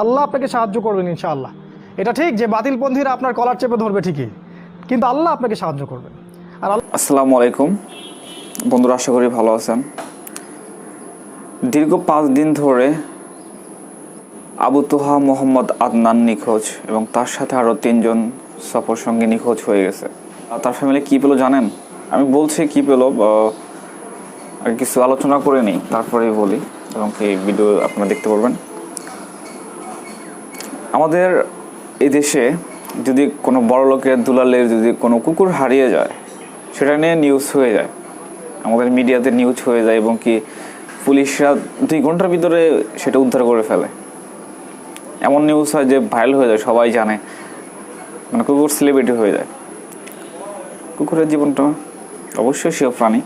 আল্লাহ আপনাকে সাহায্য করবেন ইনশাআল্লাহ। এটা ঠিক যে বাতিলপন্থীরা আপনার কলার চেপে ধরবে ঠিকই, কিন্তু আল্লাহ আপনাকে সাহায্য করবেন। আর আসসালামু আলাইকুম। বন্ধুরা, আশা করি ভালো আছেন। দীর্ঘ পাঁচ দিন ধরে আবু তোহা মোহাম্মদ আদনান নিখোঁজ এবং তার সাথে আরও তিনজন সফর সঙ্গে নিখোঁজ হয়ে গেছে। আর তার ফ্যামিলি কী পেল জানেন? আমি বলছি কী পেল আগে কিছু আলোচনা করে নিই, তারপরেই বলি। এবং এই ভিডিও আপনারা দেখতে পারবেন। আমাদের এই দেশে যদি কোনো বড় লোকের দুলালের যদি কোনো কুকুর হারিয়ে যায়, সেটা নিয়ে নিউজ হয়ে যায়। আমাদের মিডিয়াতে নিউজ হয়ে যায় এবং কি পুলিশরা দুই ঘণ্টার ভিতরে সেটা উদ্ধার করে ফেলে। এমন নিউজ হয় যে ভাইরাল হয়ে যায়, সবাই জানে। মানে কুকুর সেলিব্রিটি হয়ে যায়। কুকুরের জীবনটা অবশ্যই সেও প্রাণী।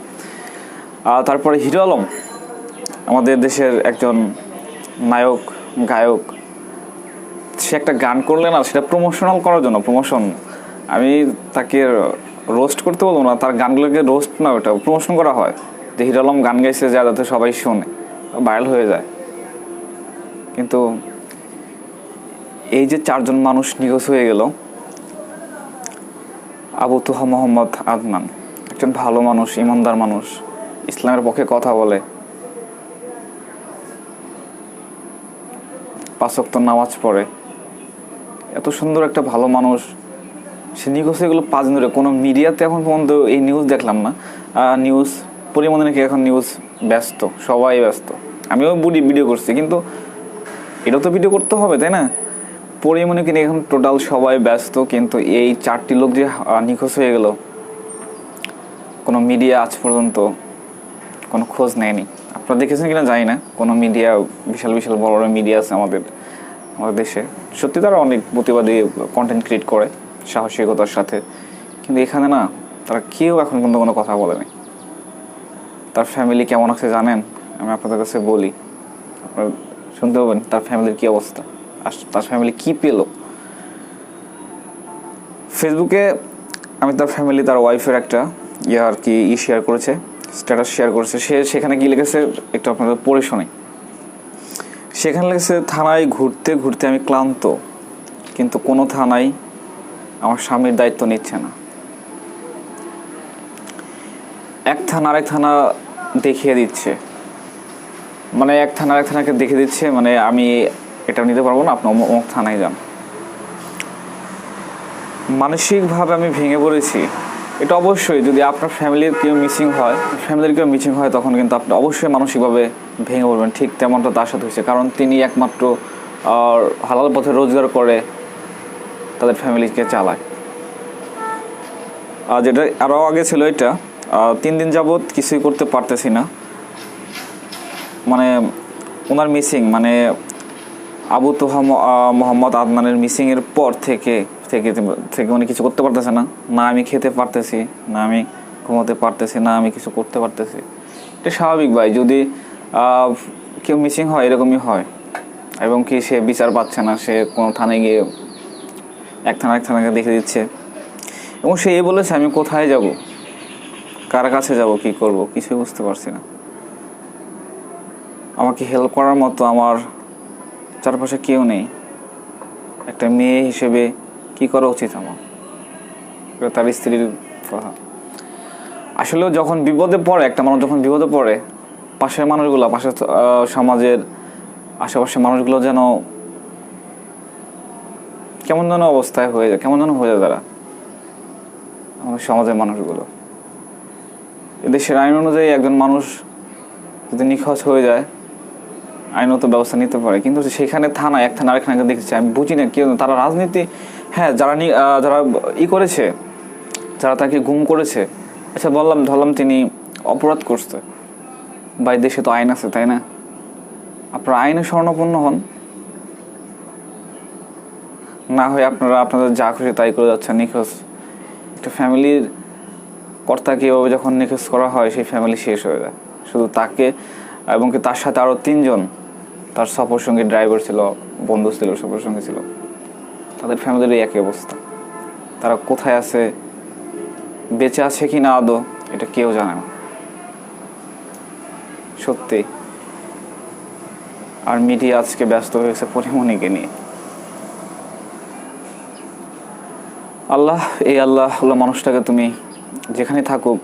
আর তারপরে হিরো আলম, আমাদের দেশের একজন নায়ক, গায়ক সে একটা গান করলে না, সেটা প্রমোশনাল করার জন্য প্রমোশন আমি তাকে রোস্ট করতে বলব না, তার গানগুলোকে রোস্ট না, ওটা প্রমোশন করা হয়। যে হিরো আলম গান গাইছে, যা যাতে সবাই শোনে ভাইরাল হয়ে যায়। কিন্তু এই যে চারজন মানুষ নিখোঁজ হয়ে গেল, আবু তুহা, মোহাম্মদ আদনান, একজন ভালো মানুষ, ইমানদার মানুষ, ইসলামের পক্ষে কথা বলে। পাঁচক্ত নামাজ পড়ে। এত সুন্দর একটা ভালো মানুষ। সে নিখোঁজ হয়ে গেলো পাঁচ দিন ধরে। কোনো মিডিয়াতে এখন পর্যন্ত এই নিউজ দেখলাম না। নিউজ পরিমাণে নাকি এখন নিউজ ব্যস্ত, সবাই ব্যস্ত। আমিও বুড়ি ভিডিও করছি, কিন্তু এটা তো ভিডিও করতে হবে, তাই না? পরিমাণে কিন্তু এখন টোটাল সবাই ব্যস্ত, কিন্তু এই চারটি লোক যে নিখোঁজ হয়ে গেল, কোনো মিডিয়া আজ পর্যন্ত কোনো খোঁজ নেয়নি। আপনারা দেখেছেন কিনা জানি না, কোনো মিডিয়া বিশাল বিশাল বড় বড় মিডিয়া আছে আমাদের। আমাদের দেশে। সত্যি তারা অনেক প্রতিবাদী কন্টেন্ট ক্রিয়েট করে, সাহসিকতার সাথে। কিন্তু এখানে না, তারা কেউ এখন কিন্তু কোনো কথা বলেনি। তার ফ্যামিলি কেমন আছে জানেন? আমি আপনাদের কাছে বলি। আপনারা শুনতে পাবেন তার ফ্যামিলির কী অবস্থা। আর তার ফ্যামিলি কী পেল। ফেসবুকে আমি তার ফ্যামিলি তার ওয়াইফের একটা ইয়ে আর কি ই শেয়ার করেছে স্ট্যাটাস শেয়ার করেছে। সে সেখানে কি লিখেছে, একটু আপনাদের পড়ে শোনাই। সেখানে লিখেছে থানায় ঘুরতে ঘুরতে আমি ক্লান্ত। কিন্তু কোনো থানায় আমার স্বামীর দায়িত্ব নিচ্ছে না। এক থানা আরেক থানা দেখিয়ে দিচ্ছে। মানে এক থানা আরেক থানাকে দেখে দিচ্ছে মানে আমি এটা নিতে পারব না, আপনি অমুক থানায় যান। মানসিকভাবে আমি ভেঙে পড়েছি। এটা অবশ্যই, যদি আপনার ফ্যামিলির কেউ মিসিং হয় ফ্যামিলির কেউ মিসিং হয়, তখন কিন্তু আপনি অবশ্যই মানসিকভাবে ভেঙে পড়বেন। ঠিক তেমনটা তার সাথে হয়েছে। কারণ তিনি একমাত্র হালাল পথে রোজগার করে তাদের ফ্যামিলিকে চালায়। আর যেটা আরও আগে ছিল এটা তিন দিন যাবৎ কিছুই করতে পারতেছি না। মানে ওনার মিসিং মানে আবু তোহা মোহাম্মদ আদনানের মিসিংয়ের পর থেকে থেকে থেকে উনি কিছু করতে পারতেছে না। না আমি খেতে পারতেছি, না আমি ঘুমোতে পারতেছি, না আমি কিছু করতে পারতেছি। এটা স্বাভাবিক ভাই, যদি কেউ মিসিং হয়, এরকমই হয়। এবং কি সে বিচার পাচ্ছে না, সে কোনো থানায় গিয়ে এক থানা, এক থানাকে দেখে দিচ্ছে। এবং সে এই বলেছে, আমি কোথায় যাব? কার কাছে যাব? কি করব? কিছুই বুঝতে পারছি না। আমাকে হেল্প করার মতো আমার চারপাশে কেউ নেই। একটা মেয়ে হিসেবে কি করা উচিত আমার? তার স্ত্রীর কথা। আসলেও যখন বিপদে পড়ে, একটা মানুষ যখন বিপদে পড়ে, পাশের মানুষগুলো, পাশের সমাজের আশেপাশের মানুষগুলো যেন কেমন যেন অবস্থায় হয়ে যায়, কেমন যেন হয়ে যায় তারা। আমাদের সমাজের মানুষগুলো। দেশের আইন অনুযায়ী একজন মানুষ যদি নিখোঁজ হয়ে যায় আইনত ব্যবস্থা নিতে পারে। কিন্তু সেখানে থানা এক থানা আরেক দেখেছি। আমি বুঝি না, কেউ তারা রাজনীতি হ্যাঁ যারা যারা ই করেছে, যারা তাকে গুম করেছে আচ্ছা বললাম, ধরলাম তিনি অপরাধ করছে। বা দেশে তো আইন আছে, তাই না? আপনারা আইনে স্বর্ণপূর্ণ হন। না হয় আপনারা আপনাদের যা খুশি তাই করে যাচ্ছেন নিখোঁজ। একটা ফ্যামিলির কর্তাকে এভাবে যখন নিখোঁজ করা হয়, সেই ফ্যামিলি শেষ হয়ে যায়। শুধু তাকে এবং কি তার সাথে আরও তিনজন তার সফর সঙ্গে ড্রাইভার ছিল, বন্ধু ছিল সফর সঙ্গী ছিল। তাদের ফ্যামিলির একই অবস্থা। তারা কোথায় আছে, বেঁচে আছে কি না আদৌ, এটা কেউ জানে না। সত্যি। আর মিডিয়া আজকে ব্যস্ত হয়েছে পরিমণিকে নিয়ে। আল্লাহ, এই আল্লাহ আল্লাহ মানুষটাকে তুমি যেখানে থাকুক,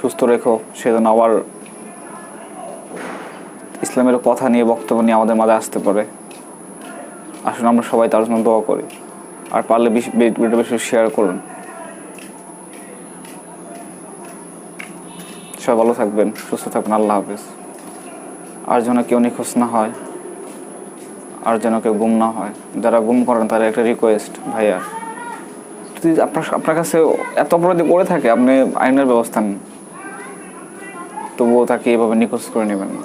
সুস্থ রেখো, সে যেন আবার ইসলামের কথা নিয়ে, বক্তব্য নিয়ে আমাদের মাঝে আসতে পারে। আসুন আমরা সবাই তার জন্য দোয়া করি। আর পারলে বেশি বেশি শেয়ার করুন। সবাই ভালো থাকবেন, সুস্থ থাকবেন, আল্লাহ হাফিজ। আর যেন কেউ নিখোঁজ না হয়, আর যেন কেউ গুম না হয়। যারা গুম করেন তারা একটা রিকোয়েস্ট ভাইয়া। যদি আপনার আপনার কাছে এত অপরাধী করে থাকে, আপনি আইনের ব্যবস্থা নিন। তবুও তাকে এভাবে নিখোঁজ করে নেবেন না।